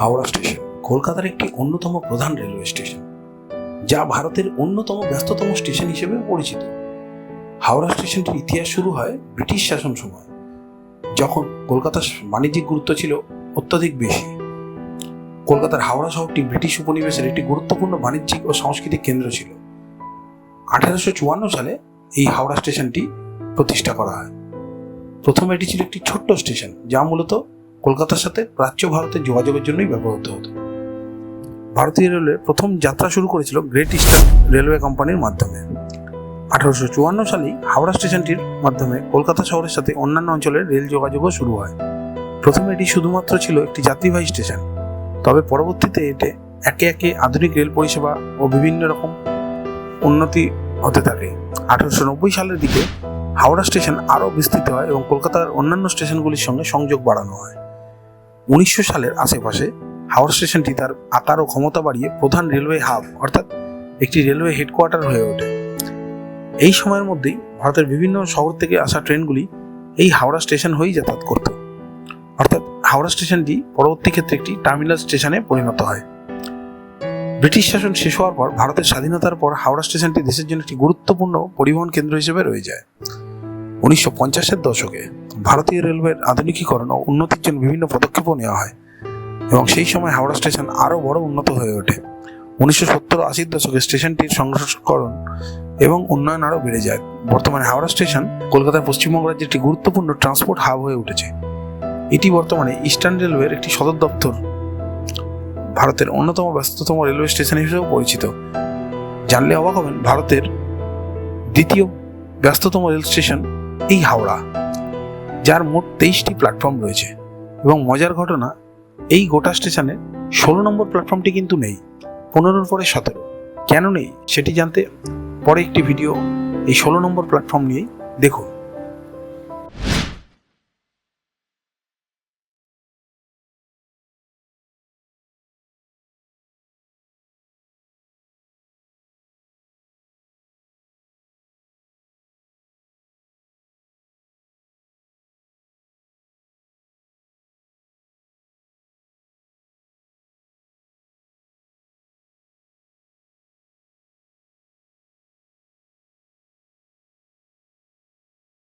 Howrah station, কলকাতার একটি অন্যতম প্রধান রেলওয়ে স্টেশন, যা ভারতের অন্যতম ব্যস্ততম স্টেশন হিসেবে পরিচিত। হাওড়া স্টেশনটির ইতিহাস শুরু হয় ব্রিটিশ শাসন সময়, যখন কলকাতার বাণিজ্যিক গুরুত্ব ছিল অত্যধিক বেশি। কলকাতার হাওড়া শহরটি ব্রিটিশ উপনিবেশের একটি গুরুত্বপূর্ণ বাণিজ্যিক ও সাংস্কৃতিক কেন্দ্র ছিল। আঠারোশো চুয়ান্ন সালে এই হাওড়া স্টেশনটি প্রতিষ্ঠা করা হয়। প্রথমে এটি ছিল একটি ছোট্ট স্টেশন, যা মূলত কলকাতার সাথে প্রাচ্য ভারতের যোগাযোগের জন্যই ব্যবহৃত হতো। ভারতীয় রেলওয়ে প্রথম যাত্রা শুরু করেছিল গ্রেট ইস্টার্ন রেলওয়ে কোম্পানির মাধ্যমে। আঠারোশো চুয়ান্ন সালেই হাওড়া স্টেশনটির মাধ্যমে কলকাতা শহরের সাথে অন্যান্য অঞ্চলের রেল যোগাযোগও শুরু হয়। প্রথমে এটি শুধুমাত্র ছিল একটি যাত্রীবাহী স্টেশন। তবে পরবর্তীতে এতে একে একে আধুনিক রেল পরিষেবা ও বিভিন্ন রকম উন্নতি হতে থাকে। আঠারোশো নব্বই সালের দিকে হাওড়া স্টেশন আরও বিস্তৃত হয় এবং কলকাতার অন্যান্য স্টেশনগুলির সঙ্গে সংযোগ বাড়ানো হয়। উনিশশো সালের আশেপাশে হাওড়া স্টেশনটি তার আকার ও ক্ষমতা বাড়িয়ে প্রধান রেলওয়ে হাব, অর্থাৎ একটি রেলওয়ে হেডকোয়ার্টার হয়ে ওঠে। এই সময়ের মধ্যেই ভারতের বিভিন্ন শহর থেকে আসা ট্রেনগুলি এই হাওড়া স্টেশন হয়েই যাতায়াত করত। অর্থাৎ হাওড়া স্টেশনটি পরবর্তী ক্ষেত্রে একটি টার্মিনাল স্টেশনে পরিণত হয়। ব্রিটিশ শাসন শেষ হওয়ার পর ভারতের স্বাধীনতার পর হাওড়া স্টেশনটি দেশের জন্য একটি গুরুত্বপূর্ণ পরিবহন কেন্দ্র হিসেবে রয়ে যায়। উনিশশো পঞ্চাশের দশকে ভারতীয় রেলওয়ের আধুনিকীকরণ ও উন্নতির জন্য বিভিন্ন পদক্ষেপও নেওয়া হয় এবং সেই সময় হাওড়া স্টেশন আরও বড় উন্নত হয়ে ওঠে। উনিশশো সত্তর আশির দশকে স্টেশনটির সংস্করণ এবং উন্নয়ন আরও বেড়ে যায়। বর্তমানে হাওড়া স্টেশন কলকাতার পশ্চিমবঙ্গ রাজ্যের একটি গুরুত্বপূর্ণ ট্রান্সপোর্ট হাব হয়ে উঠেছে। এটি বর্তমানে ইস্টার্ন রেলওয়ের একটি সদর দপ্তর, ভারতের অন্যতম ব্যস্ততম রেলওয়ে স্টেশন হিসেবেও পরিচিত। জানলে অবাক হবেন, ভারতের দ্বিতীয় ব্যস্ততম রেল স্টেশন এই হাওড়া। যার মোট তেইশটি প্ল্যাটফর্ম রয়েছে। এবং মজার ঘটনা, এই গোটা স্টেশনে ষোলো নম্বর প্ল্যাটফর্মটি কিন্তু নেই, পনেরোর পরে সতেরো। কেন নেই সেটি জানতে পরে একটি ভিডিও এই ষোলো নম্বর প্ল্যাটফর্ম নিয়েই দেখুন।